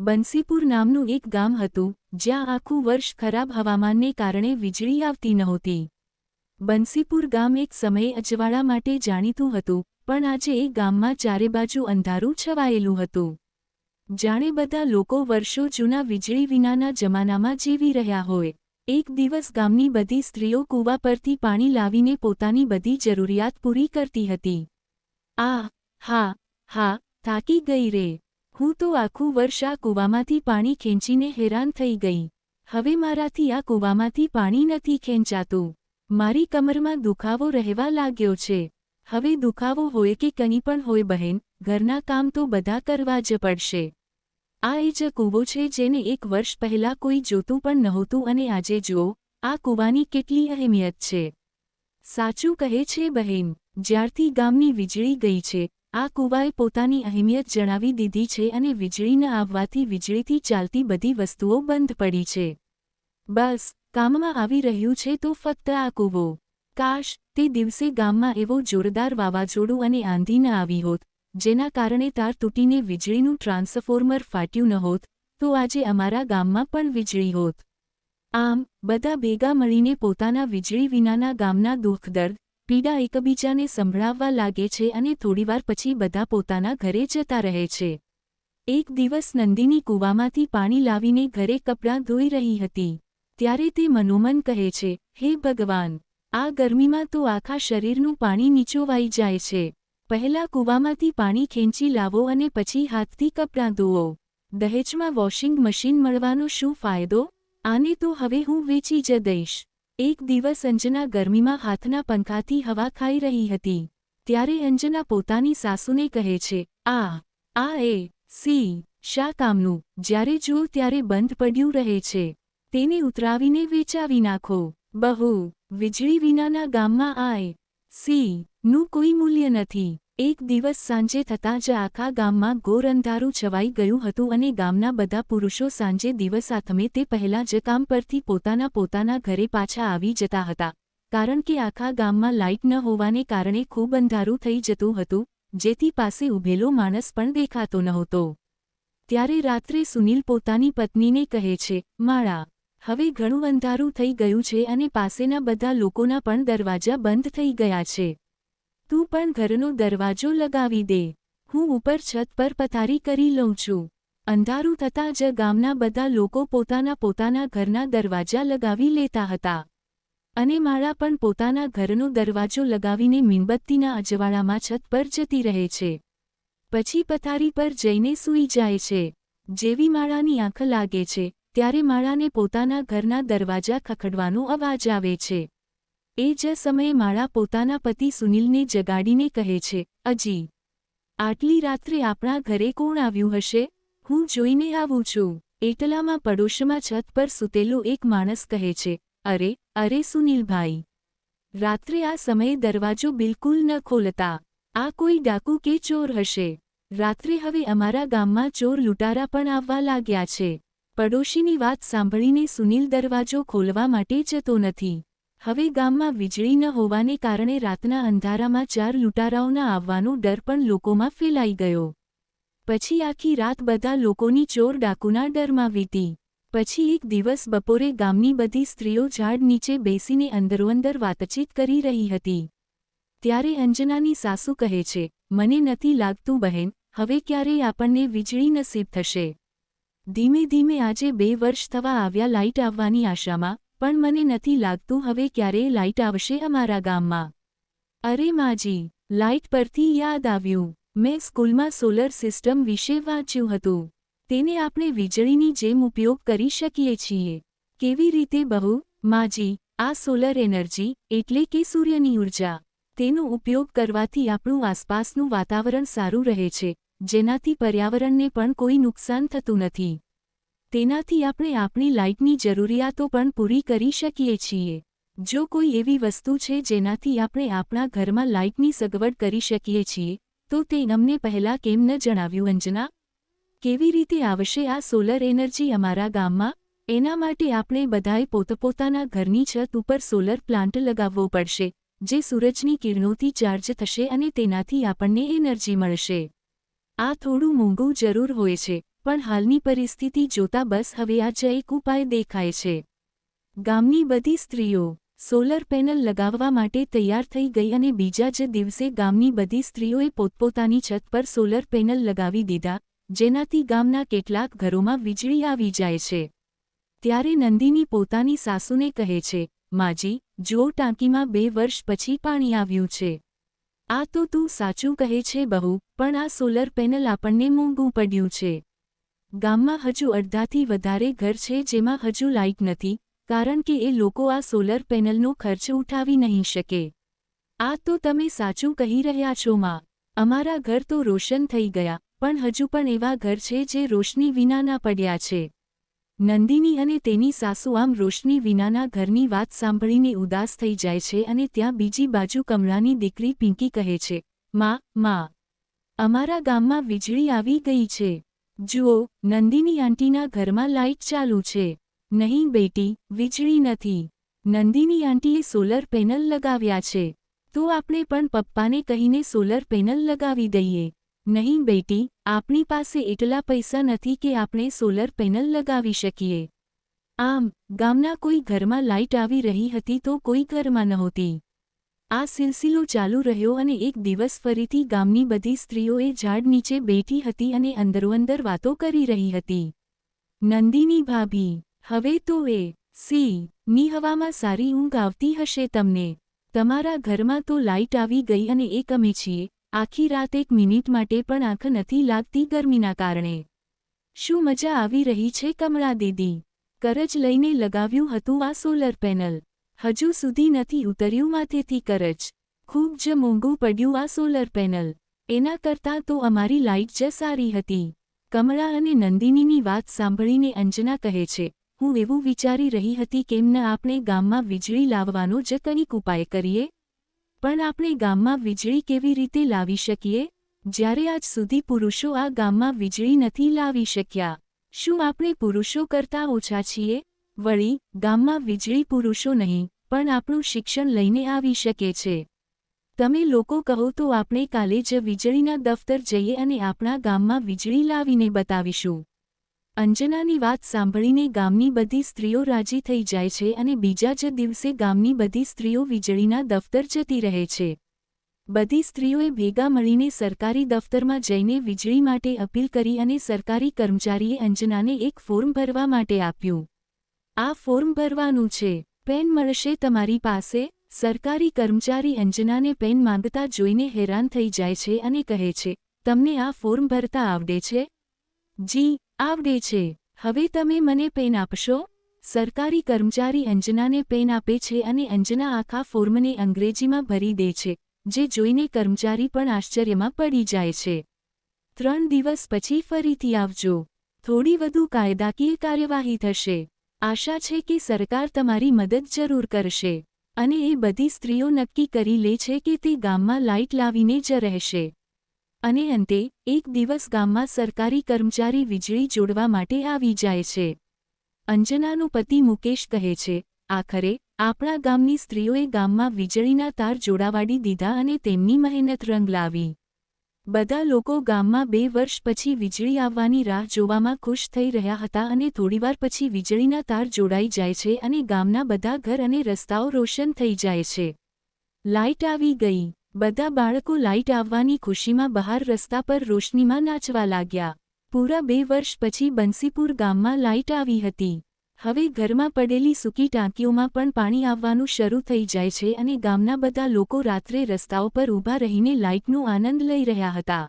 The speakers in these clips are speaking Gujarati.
બંસીપુર નામનું એક ગામ હતું, જ્યાં આખું વર્ષ ખરાબ હવામાનને કારણે વીજળી આવતી નહોતી. બંસીપુર ગામ એક સમયે અજવાળા માટે જાણીતું હતું, પણ આજે એ ગામમાં ચારે બાજુ અંધારું છવાયેલું હતું. જાણે બધા લોકો વર્ષો જૂના વીજળી વિનાના જમાનામાં જીવી રહ્યા હોય. એક દિવસ ગામની બધી સ્ત્રીઓ કૂવા પરથી પાણી લાવીને પોતાની બધી જરૂરિયાત પૂરી કરતી હતી. આ હા હા, થાકી ગઈ રે. હું તો આખું વર્ષ આ કૂવામાંથી પાણી ખેંચીને હેરાન થઈ ગઈ. હવે મારાથી આ કૂવામાંથી પાણી નથી ખેંચાતું. મારી કમરમાં દુખાવો રહેવા લાગ્યો છે. હવે દુખાવો હોય કે કંઈ પણ હોય બહેન, ઘરના કામ તો બધા કરવા જ પડશે. આ એ જ કૂવો છે જેને એક વર્ષ પહેલાં કોઈ જોતું પણ નહોતું અને આજે જુઓ, આ કૂવાની કેટલી અહેમિયત છે. સાચું કહે છે બહેન, જ્યારથી ગામની વીજળી ગઈ છે આ કુવાએ પોતાની અહેમિયત જણાવી દીધી છે અને વીજળી ન આવવાથી વીજળીથી ચાલતી બધી વસ્તુઓ બંધ પડી છે. બસ કામમાં આવી રહ્યું છે તો ફક્ત આ કૂવો. કાશ, તે દિવસે ગામમાં એવો જોરદાર વાવાઝોડું અને આંધી ન આવી હોત, જેના કારણે તાર તૂટીને વીજળીનું ટ્રાન્સફોર્મર ફાટ્યું ન હોત, તો આજે અમારા ગામમાં પણ વીજળી હોત. આમ, બધા ભેગા મળીને પોતાના વીજળી વિનાના ગામના દુઃખ દર્દ પીડા એકબીજાને સંભળાવવા લાગે છે અને થોડીવાર પછી બધા પોતાના ઘરે જતા રહે છે. એક દિવસ નંદિની કૂવામાંથી પાણી લાવીને ઘરે કપડાં ધોઈ રહી હતી. ત્યારે તે મનોમન કહે છે, હે ભગવાન, આ ગરમીમાં તો આખા શરીરનું પાણી નીચોવાઈ જાય છે. પહેલા કૂવામાંથી પાણી ખેંચી લાવો અને પછી હાથથી કપડાં ધોવો. દહેજમાં વોશિંગ મશીન મળવાનો શું ફાયદો? આને તો હવે હું વેચી જ દઈશ. એક દિવસ અંજના ગરમીમાં હાથના પંખાથી હવા ખાઈ રહી હતી. ત્યારે અંજના પોતાની સાસુને કહે છે, આ આ એ, સી, શા કામનું? જ્યારે જુઓ ત્યારે બંધ પડ્યું રહે છે. તેને ઉતરાવીને વેચાવી નાખો. બહુ, વીજળી વિનાના ગામમાં આય. સી, નું કોઈ મૂલ્ય નથી. એક દિવસ સાંજે થતાં જ આખા ગામમાં ગોર અંધારું છવાઈ ગયું હતું અને ગામના બધા પુરુષો સાંજે દિવસ આથમે તે પહેલાં જ કામ પરથી પોતાના પોતાના ઘરે પાછા આવી જતા હતા. કારણ કે આખા ગામમાં લાઇટ ન હોવાને કારણે ખૂબ અંધારું થઈ જતું હતું, જેથી પાસે ઊભેલો માણસ પણ દેખાતો નહોતો. ત્યારે રાત્રે સુનિલ પોતાની પત્નીને કહે છે, માળા, હવે ઘણું અંધારું થઈ ગયું છે અને પાસેના બધા લોકોના પણ દરવાજા બંધ થઈ ગયા છે. તું પણ ઘરનો દરવાજો લગાવી દે. હું ઉપર છત પર પથારી કરી લઉં છું. અંધારું થતાં જ ગામના બધા લોકો પોતાના પોતાના ઘરના દરવાજા લગાવી લેતા હતા. અને માળા પણ પોતાના ઘરનો દરવાજો લગાવીને મીણબત્તીના અજવાળામાં છત પર જતી રહે છે. પછી પથારી પર જઈને સૂઈ જાય છે. જેવી માળાની આંખ લાગે છે, ત્યારે માળાને પોતાના ઘરના દરવાજા ખખડવાનો અવાજ આવે છે. એ જ સમયે માળા પોતાના પતિ સુનિલને જગાડીને કહે છે, અજી, આટલી રાત્રે આપણા ઘરે કોણ આવ્યું હશે? હું જોઈને આવું છું. એટલામાં પડોશમાં છત પર સૂતેલો એક માણસ કહે છે, અરે અરે સુનિલભાઈ, રાત્રે આ સમયે દરવાજો બિલકુલ ન ખોલતા. આ કોઈ ડાકુ કે ચોર હશે? રાત્રે હવે અમારા ગામમાં ચોર લૂંટારા પણ આવવા લાગ્યા છે. પડોશીની વાત સાંભળીને સુનિલ દરવાજો ખોલવા માટે જતો નથી. હવે ગામમાં વીજળી ન હોવાને કારણે રાતના અંધારામાં ચાર લૂંટારાઓના આવવાનો ડર પણ લોકોમાં ફેલાઈ ગયો. પછી આખી રાત બધા લોકોની ચોર ડાકુના ડરમાં વીતી. પછી એક દિવસ બપોરે ગામની બધી સ્ત્રીઓ ઝાડ નીચે બેસીને અંદરોઅંદર વાતચીત કરી રહી હતી. ત્યારે અંજનાની સાસુ કહે છે, મને નથી લાગતું બહેન, હવે ક્યારેય આપણને વીજળી નસીબ થશે. ધીમે ધીમે આજે બે વર્ષ થવા આવ્યા લાઇટ આવવાની આશામાં પણ મને નથી લાગતું હવે ક્યારેય લાઇટ આવશે અમારા ગામમાં. અરે માજી, લાઇટ પરથી યાદ આવ્યું. મેં સ્કૂલમાં સોલર સિસ્ટમ વિશે વાંચ્યું હતું. તેને આપણે વીજળીની જેમ ઉપયોગ કરી શકીએ છીએ. કેવી રીતે બહુ? માજી, આ સોલર એનર્જી એટલે કે સૂર્યની ઊર્જા તેનો ઉપયોગ કરવાથી આપણું આસપાસનું વાતાવરણ સારું રહે છે, જેનાથી પર્યાવરણને પણ કોઈ નુકસાન થતું નથી. તેનાથી આપણે આપણી લાઇટની જરૂરિયાતો પણ પૂરી કરી શકીએ છીએ. જો કોઈ એવી વસ્તુ છે જેનાથી આપણે આપણા ઘરમાં લાઇટની સગવડ કરી શકીએ છીએ, તો તે અમને પહેલાં કેમ ન જણાવ્યું, અંજના? કેવી રીતે આવશે આ સોલર એનર્જી અમારા ગામમાં? એના માટે આપણે બધાએ પોતપોતાના ઘરની છત ઉપર સોલર પ્લાન્ટ લગાવવો પડશે, જે સૂરજની કિરણોથી ચાર્જ થશે અને તેનાથી આપણને એનર્જી મળશે. આ થોડું મોંઘું જરૂર હોય છે. પણ હાલની પરિસ્થિતિ જોતા બસ હવે આ જ એક ઉપાય દેખાય છે. ગામની બધી સ્ત્રીઓ સોલર પેનલ લગાવવા માટે તૈયાર થઈ ગઈ અને બીજા જ દિવસે ગામની બધી સ્ત્રીઓએ પોતપોતાની છત પર સોલર પેનલ લગાવી દીધા, જેનાથી ગામના કેટલાક ઘરોમાં વીજળી આવી જાય છે. ત્યારે નંદિની પોતાની સાસુને કહે છે, માજી જો ટાંકીમાં બે વર્ષ પછી પાણી આવ્યું છે. આ તો તું સાચું કહે છે બહુ, પણ આ સોલર પેનલ આપણને મોંઘું પડ્યું છે. ગામમાં હજુ અડધાથી વધારે ઘર છે જેમાં હજુ લાઇટ નથી, કારણ કે એ લોકો આ સોલર પેનલનો ખર્ચ ઉઠાવી નહીં શકે. આ તો તમે સાચું કહી રહ્યા છો માં. અમારા ઘર તો રોશન થઈ ગયા, પણ હજુ પણ એવા ઘર છે જે રોશની વિનાના પડ્યા છે. નંદિની અને તેની સાસુ આમ રોશની વિનાના ઘરની વાત સાંભળીને ઉદાસ થઈ જાય છે અને ત્યાં બીજી બાજુ કમળાની દીકરી પિંકી કહે છે, માં માં, અમારા ગામમાં વીજળી આવી ગઈ છે. જુઓ, નંદિની આંટીના ઘરમાં લાઇટ ચાલુ છે. નહીં બેટી, વીજળી નથી. નંદિની આંટીએ સોલર પેનલ લગાવ્યા છે. તો આપણે પણ પપ્પાને કહીને સોલર પેનલ લગાવી દઈએ. નહીં બેટી, આપણી પાસે એટલા પૈસા નથી કે આપણે સોલર પેનલ લગાવી શકીએ. આમ, ગામના કોઈ ઘરમાં લાઇટ આવી રહી હતી તો કોઈ ઘરમાં નહોતી. આ સિલસિલો ચાલુ રહ્યો અને એક દિવસ ફરીથી ગામની બધી સ્ત્રીઓએ ઝાડ નીચે બેઠી હતી અને અંદરોઅંદર વાતો કરી રહી હતી. નંદીની ભાભી, હવે તો એ, સી, ની હવામાં સારી ઊંઘ આવતી હશે તમને. તમારા ઘરમાં તો લાઇટ આવી ગઈ અને એક અમે છીએ. આખી રાત એક મિનિટ માટે પણ આંખ નથી લાગતી ગરમીના કારણે. શું મજા આવી રહી છે કમળા દીદી કરજ લઈને લગાવ્યું હતું આ સોલર પેનલ. હજુ સુધી નથી ઉતર્યું માથેથી કરજ ખૂબ જ મોંઘું પડ્યું આ સોલર પેનલ. એના કરતાં તો અમારી લાઇટ જ સારી હતી. કમળા અને નંદિનીની વાત સાંભળીને અંજના કહે છે, હું એવું વિચારી રહી હતી કેમ ન આપણે ગામમાં વીજળી લાવવાનો જ કંઈક ઉપાય કરીએ? પણ આપણે ગામમાં વીજળી કેવી રીતે લાવી શકીએ? જ્યારે આજ સુધી પુરુષો આ ગામમાં વીજળી નથી લાવી શક્યા, શું આપણે પુરુષો કરતાં ઓછા છીએ? વળી, ગામમાં વીજળી પુરુષો નહીં, પણ આપણું શિક્ષણ લઈને આવી શકે છે. તમે લોકો કહો તો આપણે કાલે જ વીજળીના દફતર જઈએ અને આપણા ગામમાં વીજળી લાવીને બતાવીશું. અંજનાની વાત સાંભળીને ગામની બધી સ્ત્રીઓ રાજી થઈ જાય છે અને બીજા જ દિવસે ગામની બધી સ્ત્રીઓ વીજળીના દફતર જતી રહે છે. બધી સ્ત્રીઓએ ભેગા મળીને સરકારી દફતરમાં જઈને વીજળી માટે અપીલ કરી અને સરકારી કર્મચારીએ અંજનાને એક ફોર્મ ભરવા માટે આપ્યું. આ ફોર્મ ભરવાનું છે. પેન મળશે તમારી પાસે. સરકારી કર્મચારી અંજનાને પેન માંગતા જોઈને હેરાન થઈ જાય છે અને કહે છે, તમને આ ફોર્મ ભરતા આવડે છે? જી, આવડે છે. હવે તમે મને પેન આપશો? સરકારી કર્મચારી અંજનાને પેન આપે છે અને અંજના આખા ફોર્મને અંગ્રેજીમાં ભરી દે છે, જે જોઈને કર્મચારી પણ આશ્ચર્યમાં પડી જાય છે. ત્રણ દિવસ પછી ફરીથી આવજો. થોડી વધુ કાયદાકીય કાર્યવાહી થશે. આશા છે કે સરકાર તમારી મદદ જરૂર કરશે અને એ બધી સ્ત્રીઓ નક્કી કરી લે છે કે તે ગામમાં લાઇટ લાવીને જ રહેશે. અને અંતે, એક દિવસ ગામમાં સરકારી કર્મચારી વીજળી જોડવા માટે આવી જાય છે. અંજનાનો પતિ મુકેશ કહે છે, આખરે, આપણા ગામની સ્ત્રીઓએ ગામમાં વીજળીના તાર જોડાવાડી દીધા અને તેમની મહેનત રંગ લાવી બધા લોકો ગામમાં બે વર્ષ પછી વીજળી આવવાની રાહ જોવામાં ખુશ થઈ રહ્યા હતા અને થોડીવાર પછી વીજળીના તાર જોડાઈ જાય છે અને ગામના બધા ઘર અને રસ્તાઓ રોશન થઈ જાય છે. લાઇટ આવી ગઈ. બધા બાળકો લાઇટ આવવાની ખુશીમાં બહાર રસ્તા પર રોશનીમાં નાચવા લાગ્યા. પૂરા બે વર્ષ પછી બંસીપુર ગામમાં લાઇટ આવી હતી. હવે ઘરમાં પડેલી સૂકી ટાંકીઓમાં પણ પાણી આવવાનું શરૂ થઈ જાય છે અને ગામના બધા લોકો રાત્રે રસ્તાઓ પર ઊભા રહીને લાઇટનો આનંદ લઈ રહ્યા હતા.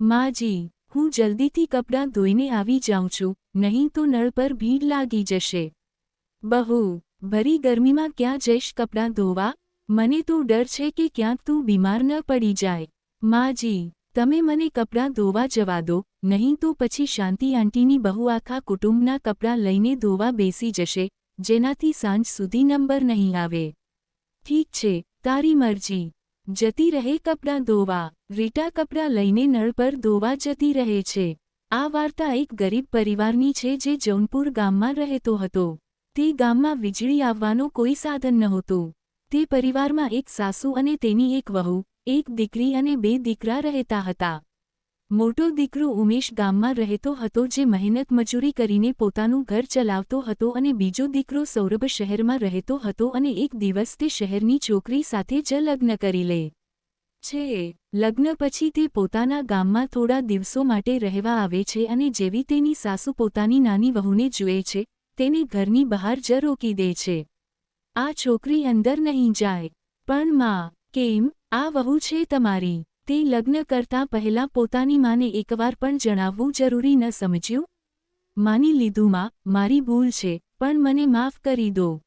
માજી હું જલ્દીથી કપડાં ધોઈને આવી જાઉં છું, નહીં તો નળ પર ભીડ લાગી જશે. બહુ, ભરી ગરમીમાં ક્યાં જઈશ કપડાં ધોવા? મને તો ડર છે કે ક્યાંક તું બીમાર ન પડી જાય. માજી તમે મને કપડાં ધોવા જવા દો, નહીં તો પછી શાંતિ આંટીની બહુ આખા કુટુંબના કપડાં લઈને ધોવા બેસી જશે, જેનાથી સાંજ સુધી નંબર નહીં આવે. ઠીક છે, તારી મરજી. જતી રહે કપડાં ધોવા. રીટા કપડાં લઈને નળ પર ધોવા જતી રહે છે. આ વાર્તા એક ગરીબ પરિવારની છે જે જૌનપુર ગામમાં રહેતો હતો. તે ગામમાં વીજળી આવવાનું કોઈ સાધન નહોતું. તે પરિવારમાં એક સાસુ અને તેની એક વહુ એક દીકરી અને બે દીકરા રહેતા હતા. મોટો દીકરો ઉમેશ ગામમાં રહેતો હતો જે મહેનત મજૂરી કરીને પોતાનું ઘર ચલાવતો હતો અને બીજો દીકરો સૌરભ શહેરમાં રહેતો હતો અને એક દિવસ તે શહેરની છોકરી સાથે જ લગ્ન કરી લે. છે. લગ્ન પછી તે પોતાના ગામમાં થોડા દિવસો માટે રહેવા આવે છે અને જેવી તેની સાસુ પોતાની નાની વહુને જુએ છે, તેને ઘરની બહાર જ રોકી દે છે. આ છોકરી અંદર નહીં જાય. પણ માં, કેમ? આ વહુ છે તમારી. તે લગ્ન કરતાં પહેલાં પોતાની માને એકવાર પણ જણાવવું જરૂરી ન સમજ્યું? માની લીધું માં, મારી ભૂલ છે, પણ મને માફ કરી દો.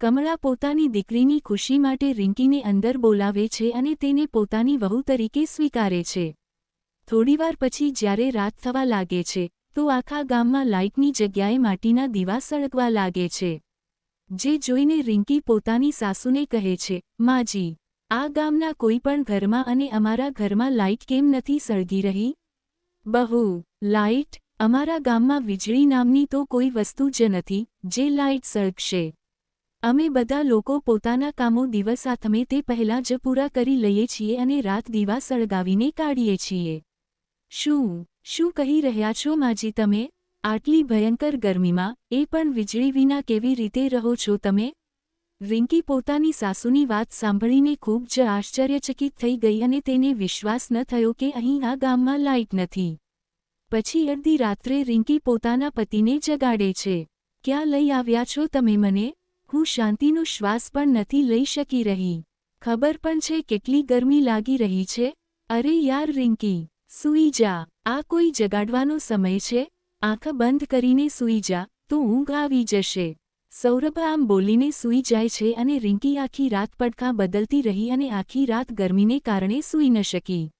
કમળા પોતાની દીકરીની ખુશી માટે રિંકીને અંદર બોલાવે છે અને તેને પોતાની વહુ તરીકે સ્વીકારે છે. થોડીવાર પછી જ્યારે રાત થવા લાગે છે, તો આખા ગામમાં લાઇટની જગ્યાએ માટીના દીવા સળગવા લાગે છે. જે જોઈને રિંકી પોતાની સાસુને કહે છે, માજી આ ગામના કોઈ પણ ઘરમાં અને અમારા ઘરમાં લાઇટ કેમ નથી સળગી રહી? બહુ. લાઇટ અમારા ગામમાં વીજળી નામની તો કોઈ વસ્તુ જ નથી જે લાઇટ સળગશે. અમે બધા લોકો પોતાના કામો દિવસ આથમે તે પહેલાં જ પૂરા કરી લઈએ છીએ અને રાત દીવા સળગાવીને કાઢીએ છીએ. શું? શું કહી રહ્યા છો માજી તમે? આટલી ભયંકર ગરમીમાં એ પણ વીજળી વિના કેવી રીતે રહો છો તમે? રિંકી પોતાની સાસુની વાત સાંભળીને ખૂબ જ આશ્ચર્યચકિત થઈ ગઈ અને તેને વિશ્વાસ ન થયો કે અહીં આ ગામમાં લાઇટ નથી. પછી અડધી રાત્રે રિંકી પોતાના પતિને જગાડે છે. ક્યાં લઈ આવ્યા છો તમે મને? હું શાંતિનો શ્વાસ પણ નથી લઈ શકી રહી. ખબર પણ છે કેટલી ગરમી લાગી રહી છે. અરે યાર રિંકી સૂઈ જા. આ કોઈ જગાડવાનો સમય છે? આંખ બંધ કરીને સૂઈ જા. તો ઊંઘ આવી જશે. સૌરભ આમ બોલીને સૂઈ જાય છે અને રિંકી આખી રાત પડખાં બદલતી રહી અને આખી રાત ગરમીને કારણે સૂઈ ન શકી.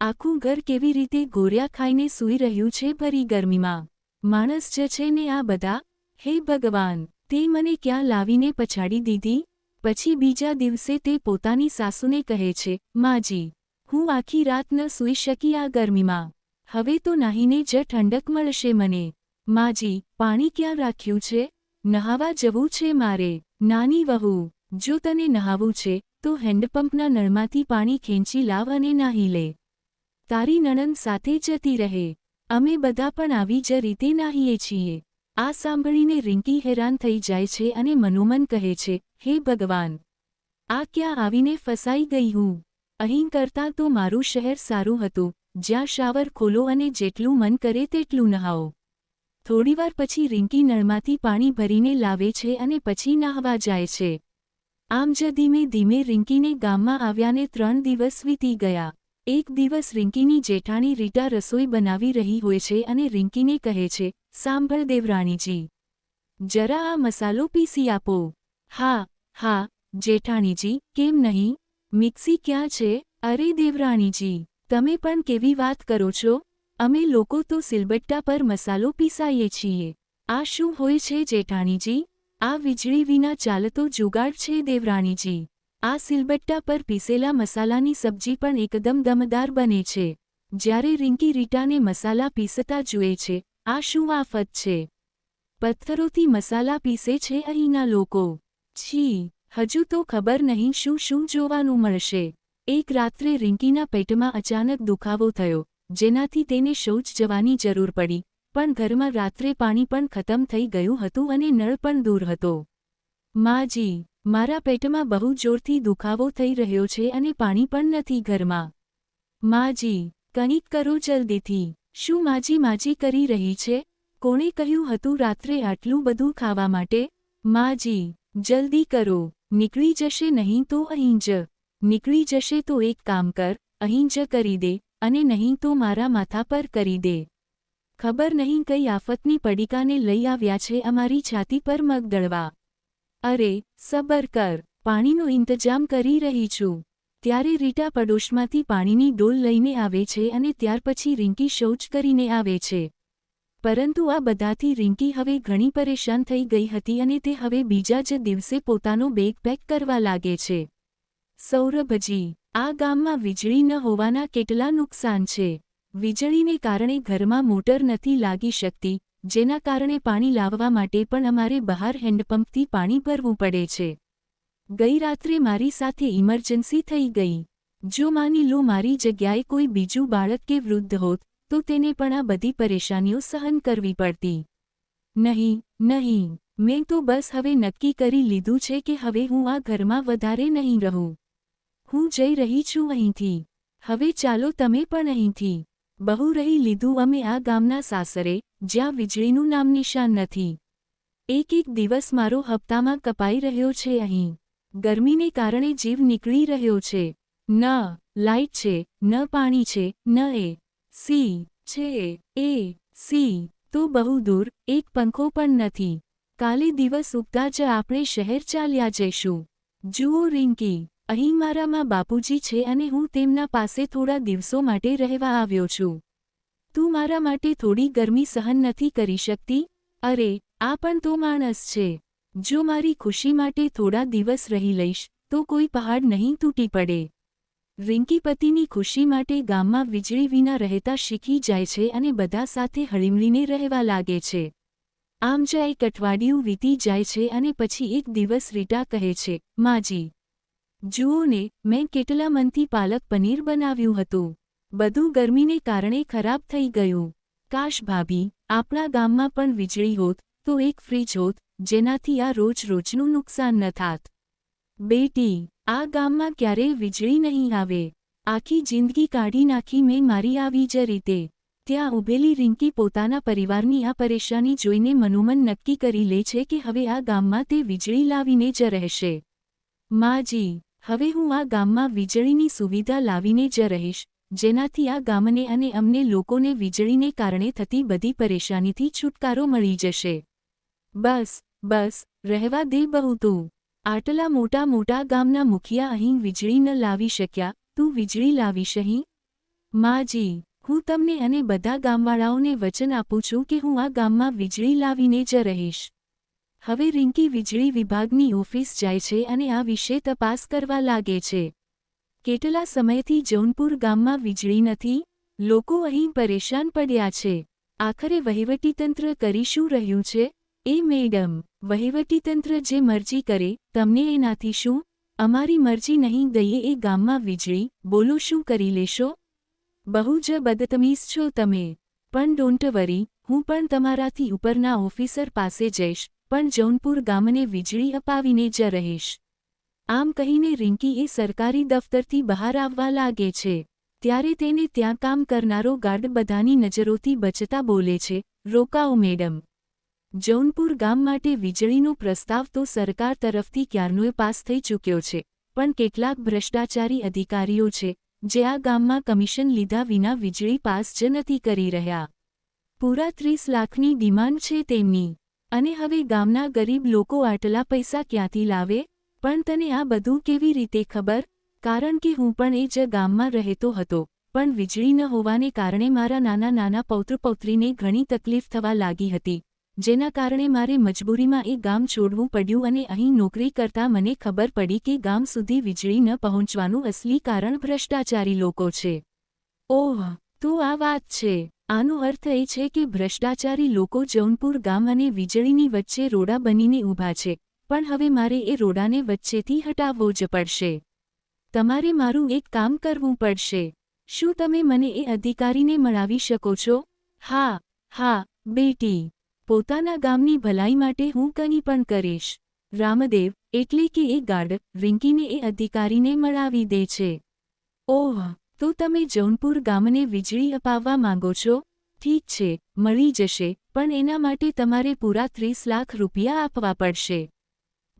આખું ઘર કેવી રીતે ગોર્યા ખાઈને સૂઈ રહ્યું છે ભરી ગરમીમાં. માણસ જ છે ને આ બધા, હે ભગવાન, તે મને ક્યાં લાવીને પછાડી દીધી? પછી બીજા દિવસે તે પોતાની સાસુને કહે છે, માજી, હું આખી રાત ન સૂઈ શકી આ ગરમીમાં. હવે તો નાહીને જ ઠંડક મળશે મને. માજી, પાણી ક્યાં રાખ્યું છે? નહાવા જવું છે મારે. નાની વહુ, જો તને નહાવું છે, તો હેન્ડપંપના નળમાંથી પાણી ખેંચી લાવ અને નાહી લે. તારી નણંદ સાથે જતી રહે. અમે બધા પણ આવી જ રીતે નાહીએ છીએ. આ સાંભળીને રિંકી હેરાન થઈ જાય છે અને મનોમન કહે છે, હે ભગવાન, આ ક્યાં આવીને ફસાઈ ગઈ હું? અહીં કરતાં તો મારું શહેર સારું હતું. જ્યાં શાવર ખોલો અને જેટલું મન કરે તેટલું નહાઓ. થોડીવાર પછી રિંકી નળમાંથી પાણી ભરીને લાવે છે અને પછી નાહવા જાય છે. આમ જ ધીમે ધીમે રિંકીને ગામમાં આવ્યાને ત્રણ દિવસ વીતી ગયા. એક દિવસ રિંકીની જેઠાણી રીટા રસોઈ બનાવી રહી હોય છે અને રિંકીને કહે છે, સાંભળ દેવરાણીજી, જરા આ મસાલો પીસી આપો. હા હા, જેઠાણીજી, કેમ નહીં? મિક્સી ક્યાં છે? અરે દેવરાણીજી, તમે પણ કેવી વાત કરો છો? અમે લોકો તો સિલબટ્ટા પર મસાલો પીસાઈએ છીએ. આ શું હોય છે જેઠાણીજી? આ વીજળી વિના ચાલતો જુગાડ છે દેવરાણીજી. આ સિલબટ્ટા પર પીસેલા મસાલાની સબ્જી પણ એકદમ દમદાર બને છે. જ્યારે રિંકી રીટાને મસાલા પીસતા જુએ છે, આ શું આફત છે? પથ્થરોથી મસાલા પીસે છે અહીંના લોકો. છી, હજુ તો ખબર નહીં શું શું જોવાનું મળશે. એક રાત્રે રિંકીના પેટમાં અચાનક દુખાવો થયો. જેનાથી તેને શૌચ જવાની જરૂર પડી. પણ ઘરમાં રાત્રે પાણી પણ ખતમ થઈ ગયું હતું અને નળ પણ દૂર હતો. માજી મારા પેટમાં બહુ જોરથી દુખાવો થઈ રહ્યો છે અને પાણી પણ નથી ઘરમાં. માજી કંઈક કરો જલ્દીથી. શું માજી માજી કરી રહી છે? કોણે કહ્યું હતું રાત્રે આટલું બધું ખાવા માટે? માજી જલ્દી કરો. નીકળી જશે નહીં તો અહીં જ. નીકળી જશે તો એક કામ કર. અહીં જ કરી દે. અને નહીં તો મારા માથા પર કરી દે. ખબર નહીં કઈ આફતની પડીકાને લઈ આવ્યા છે અમારી છાતી પર મગ દળવા. અરે, સબર કર, પાણીનો ઇંતજામ કરી રહી છું. ત્યારે રીટા પડોશમાંથી પાણીની ડોલ લઈને આવે છે અને ત્યાર પછી રિંકી શૌચ કરીને આવે છે. પરંતુ આ બધાથી રિંકી હવે ઘણી પરેશાન થઈ ગઈ હતી અને તે હવે બીજા જ દિવસે પોતાનો બેગ પેક કરવા લાગે છે. સૌરભજી આ ગામમાં વીજળી ન હોવાના કેટલા નુકસાન છે. વીજળીને કારણે ઘરમાં મોટર નથી લાગી શકતી, જેના કારણે પાણી લાવવા માટે પણ અમારે બહાર હેન્ડપંપથી પાણી ભરવું પડે છે. ગઈ રાત્રે મારી સાથે ઇમરજન્સી થઈ ગઈ. જો માની લો મારી જગ્યાએ કોઈ બીજું બાળક કે વૃદ્ધ હોત, તો તેને પણ આ બધી પરેશાનીઓ સહન કરવી પડતી. નહીં નહીં, મેં તો બસ હવે નક્કી કરી લીધું છે કે હવે હું આ ઘરમાં વધારે નહીં રહું. હું જઈ રહી છું અહીંથી. હવે ચાલો તમે પણ અહીંથી. બહુ રહી લીધું અમે આ ગામના સાસરે, જ્યાં વીજળીનું નામ નિશાન નથી. એક એક દિવસ મારો હપ્તામાં કપાઈ રહ્યો છે અહીં. ગરમીને કારણે જીવ નીકળી રહ્યો છે. ન લાઇટ છે, ન પાણી છે, ન એ. સી, છે, એ. સી, તો બહુ દૂર, એક પંખો પણ નથી. કાલે દિવસ ઉગતા જ આપણે શહેર ચાલ્યા જઈશું. જુઓ રિંકી. અહીં મારામાં બાપુજી છે અને હું તેમના પાસે થોડા દિવસો માટે રહેવા આવ્યો છું. તું મારા માટે થોડી ગરમી સહન નથી કરી શકતી? અરે, આ પણ તો માણસ છે. જો મારી ખુશી માટે થોડા દિવસ રહી લઈશ, તો કોઈ પહાડ નહીં તૂટી પડે. રિંકી પતિની ખુશી માટે ગામમાં વીજળી વિના રહેતા શીખી જાય છે અને બધા સાથે હળીમળીને રહેવા લાગે છે. આમ જ એક અઠવાડિયું વીતી જાય છે અને પછી એક દિવસ રીટા કહે છે, માજી જુઓ ને, મેં કેટલા મનથી પાલક પનીર બનાવ્યું હતું. બધું ગરમીને કારણે ખરાબ થઈ ગયું. કાશ ભાભી, આપણા ગામમાં પણ વીજળી હોત, તો એક ફ્રીજ હોત, જેનાથી આ રોજ રોજનું નુકસાન ન થાત. બેટી, આ ગામમાં ક્યારેય વીજળી નહીં આવે. આખી જિંદગી કાઢી નાખી મેં મારી આવી જ રીતે. ત્યાં ઉભેલી રિંકી પોતાના પરિવારની આ પરેશાની જોઈને મનોમન નક્કી કરી લે છે કે હવે આ ગામમાં તે વીજળી લાવીને જ રહેશે. માજી હવે હું આ ગામમાં વીજળીની સુવિધા લાવીને જ રહીશ, જેનાથી આ ગામને અને અમને લોકોને વીજળીને કારણે થતી બધી પરેશાનીથી છુટકારો મળી જશે. બસ બસ, રહેવા દે બહુ તું. આટલા મોટા મોટા ગામના મુખિયા અહીં વીજળી ન લાવી શક્યા, તું વીજળી લાવીશ અહીં માજી, હું તમને અને બધા ગામવાળાઓને વચન આપું છું કે હું આ ગામમાં વીજળી લાવીને જ રહીશ. હવે રિંકી વીજળી વિભાગની ઓફિસ જાય છે અને આ વિશે તપાસ કરવા લાગે છે. કેટલા સમયથી જૌનપુર ગામમાં વીજળી નથી? લોકો અહીં પરેશાન પડ્યા છે. આખરે વહીવટીતંત્ર કરી શું રહ્યું છે? એ મેડમ, વહીવટીતંત્ર જે મરજી કરે, તમને એનાથી શું? અમારી મરજી નહીં દઈએ એ ગામમાં વીજળી, બોલો શું કરી લેશો? બહુ જ બદતમીઝ છો તમે. પણ ડોન્ટ વરી, હું પણ તમારાથી ઉપરના ઓફિસર પાસે જઈશ. પણ જૌનપુર ગામને વીજળી અપાવીને જ રહીશ. આમ કહીને રિંકી એ સરકારી દફતરથી બહાર આવવા લાગે છે. ત્યારે તેને ત્યાં કામ કરનારો ગાર્ડ બધાની નજરોથી બચતા બોલે છે, રોકાઓ મેડમ. જૌનપુર ગામ માટે વીજળીનો પ્રસ્તાવ તો સરકાર તરફથી ક્યારનોય પાસ થઈ ચૂક્યો છે, પણ કેટલાક ભ્રષ્ટાચારી અધિકારીઓ છે, જે આ ગામમાં કમિશન લીધા વિના વીજળી પાસ જ નથી કરી રહ્યા. પૂરા ત્રીસ લાખની ડિમાન્ડ છે તેમની. અને હવે ગામના ગરીબ લોકો આટલા પૈસા ક્યાંથી લાવે? પણ તને આ બધું કેવી રીતે ખબર? કારણ કે હું પણ એ જ ગામમાં રહેતો હતો. પણ વીજળી ન હોવાને કારણે મારા નાના નાના પૌત્રપૌત્રીને ઘણી તકલીફ થવા લાગી હતી, જેના કારણે મારે મજબૂરીમાં એ ગામ છોડવું પડ્યું અને અહીં નોકરી કરતા મને ખબર પડી કે ગામ સુધી વીજળી ન પહોંચવાનું અસલી કારણ ભ્રષ્ટાચારી લોકો છે. ઓહ, તો આ વાત છે. આનો અર્થ એ છે કે ભ્રષ્ટાચારી લોકો જૌનપુર ગામ અને વીજળીની વચ્ચે રોડા બનીને ઊભા છે, પણ હવે મારે એ રોડાને વચ્ચેથી હટાવવો જ પડશે. તમારે મારું એક કામ કરવું પડશે. શું તમે મને એ અધિકારીને મળાવી શકો છો? હા હા, બેટી. પોતાના ગામની ભલાઈ માટે હું કંઈ પણ કરીશ. રામદેવ, એટલે કે એ ગાર્ડ, રિંકીને એ અધિકારીને મળાવી દે છે. ઓહ! તો તમે જૌનપુર ગામને વીજળી અપાવવા માંગો છો? ઠીક છે, મળી જશે, પણ એના માટે તમારે પૂરા ત્રીસ લાખ રૂપિયા આપવા પડશે.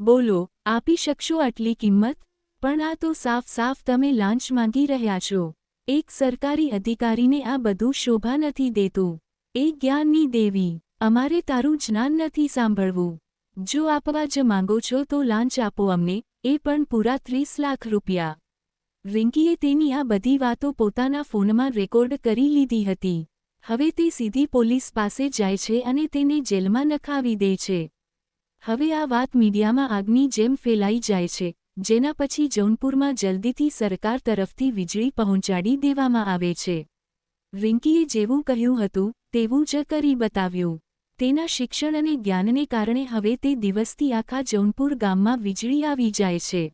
બોલો, આપી શકશો આટલી કિંમત? પણ આ તો સાફ સાફ તમે લાંચ માંગી રહ્યા છો. એક સરકારી અધિકારીને આ બધું શોભા નથી દેતું. એ જ્ઞાનની દેવી, અમારે તારું જ્ઞાન નથી સાંભળવું. જો આપવા જ માંગો છો તો લાંચ આપો અમને, એ પણ પૂરા ત્રીસ લાખ રૂપિયા. રિંકીએ તેની આ બધી વાતો પોતાના ફોનમાં રેકોર્ડ કરી લીધી હતી. હવે તે સીધી પોલીસ પાસે જાય છે અને તેને જેલમાં નખાવી દે છે. હવે આ વાત મીડિયામાં આગની જેમ ફેલાઈ જાય છે, જેના પછી જૌનપુરમાં જલ્દીથી સરકાર તરફથી વીજળી પહોંચાડી દેવામાં આવે છે. રિંકીએ જેવું કહ્યું હતું, તેવું જ કરી બતાવ્યું. તેના શિક્ષણ અને જ્ઞાનને કારણે હવે તે દિવસથી આખા જૌનપુર ગામમાં વીજળી આવી જાય છે.